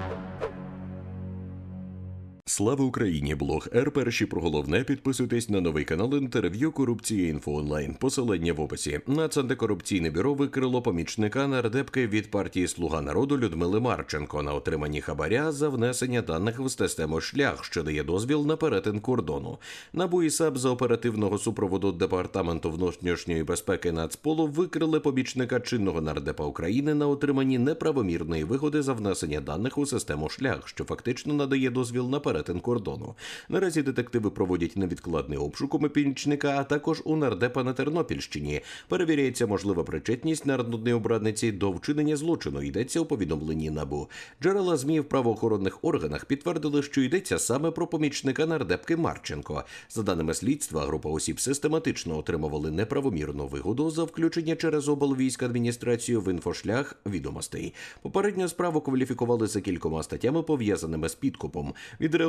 Thank you. Слава Україні! Блог Р. Перші про головне. Підписуйтесь на новий канал інтерв'ю корупції інфо онлайн. Посилання в описі. Нацантикорупційне бюро викрило помічника нардепки від партії Слуга народу Людмили Марченко на отриманні хабаря за внесення даних в систему шлях, що дає дозвіл на перетин кордону. НАБУ і САП за оперативного супроводу департаменту внутрішньої безпеки Нацполу викрили помічника чинного нардепа України на отриманні неправомірної вигоди за внесення даних у систему шлях, що фактично надає дозвіл на перетин кордону. Наразі детективи проводять невідкладний обшук у помічника, а також у нардепа на Тернопільщині. Перевіряється можлива причетність народної обрадниці до вчинення злочину. Йдеться у повідомленні НАБУ. Джерела ЗМІ в правоохоронних органах підтвердили, що йдеться саме про помічника нардепки Марченко. За даними слідства, група осіб систематично отримували неправомірну вигоду за включення через облвійськ адміністрацію в інфошлях відомостей. Попередньо справу кваліфікували за кількома статтями, пов'язаними з підкупом.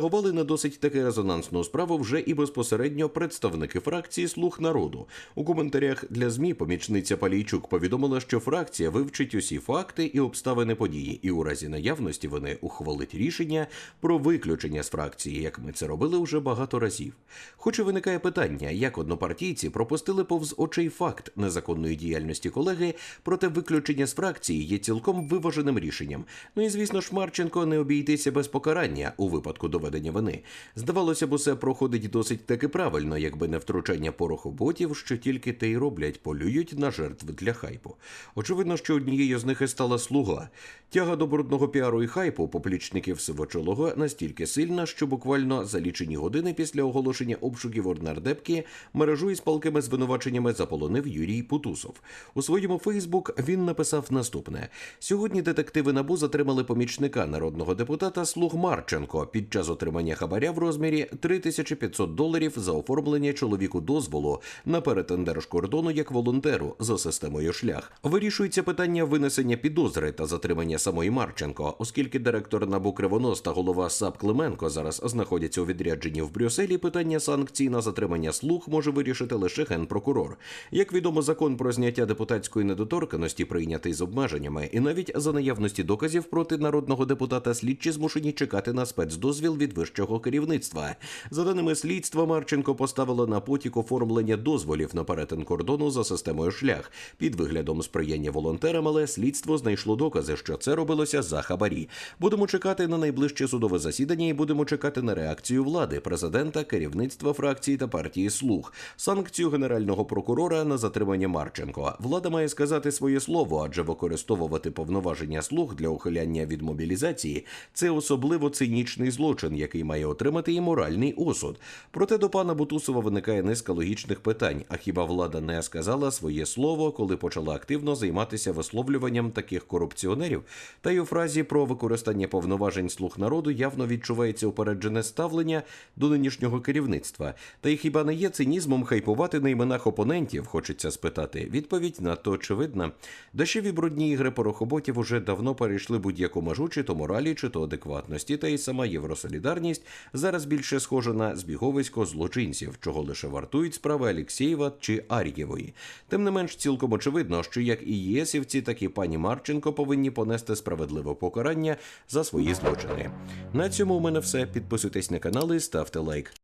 Відреагували на досить таки резонансну справу вже і безпосередньо представники фракції Слуг народу. У коментарях для ЗМІ помічниця Палійчук повідомила, що фракція вивчить усі факти і обставини події, і у разі наявності вони ухвалить рішення про виключення з фракції, як ми це робили вже багато разів. Хоч і виникає питання, як однопартійці пропустили повз очей факт незаконної діяльності колеги, проте виключення з фракції є цілком виваженим рішенням. Ну і звісно ж, Марченко не обійдеться без покарання у випадку доведення вини. Здавалося б, усе проходить досить таки правильно, якби не втручання порохоботів, що тільки те й роблять, полюють на жертв для хайпу. Очевидно, що однією з них і стала слуга. Тяга до брудного піару і хайпу поплічників сивочолого настільки сильна, що буквально за лічені години після оголошення обшуків орнардепки мережу із палкими звинуваченнями заполонив Юрій Путусов. У своєму Фейсбук він написав наступне: сьогодні детективи набу затримали помічника народного депутата Слуг Марченко під час отримання хабаря в розмірі 3500 доларів за оформлення чоловіку дозволу на перетин держкордону як волонтеру за системою шлях. Вирішується питання винесення підозри та затримання самої Марченко, оскільки директор НАБУ Кривонос та голова САП Клименко зараз знаходяться у відрядженні в Брюсселі. Питання санкцій на затримання слуг може вирішити лише генпрокурор. Як відомо, закон про зняття депутатської недоторканості прийнятий з обмеженнями, і навіть за наявності доказів проти народного депутата слідчі змушені чекати на спецдозвіл від вищого керівництва. За даними слідства, Марченко поставила на потік оформлення дозволів на перетин кордону за системою шлях під виглядом сприяння волонтерам, але слідство знайшло докази, що це робилося за хабарі. Будемо чекати на найближче судове засідання і будемо чекати на реакцію влади, президента, керівництва фракції та партії Слуг, санкцію генерального прокурора на затримання Марченко. Влада має сказати своє слово, адже використовувати повноваження слуг для ухиляння від мобілізації це особливо цинічний злочин, який має отримати і моральний осуд. Проте до пана Бутусова виникає низка логічних питань. А хіба влада не сказала своє слово, коли почала активно займатися висловлюванням таких корупціонерів? Та й у фразі про використання повноважень слуг народу явно відчувається упереджене ставлення до нинішнього керівництва. Та й хіба не є цинізмом хайпувати на іменах опонентів? Хочеться спитати. Відповідь надто очевидна. Дешеві брудні ігри порохоботів уже давно перейшли будь-яку межу, чи то моралі, чи то адекватності, та й сама євросолідарність зараз більше схожа на збіговисько злочинців, чого лише вартують справи Алєксєєва чи Ар'євої. Тим не менш, цілком очевидно, що як і єсівці, так і пані Марченко повинні понести справедливе покарання за свої злочини. На цьому у мене все. Підписуйтесь на канал і ставте лайк.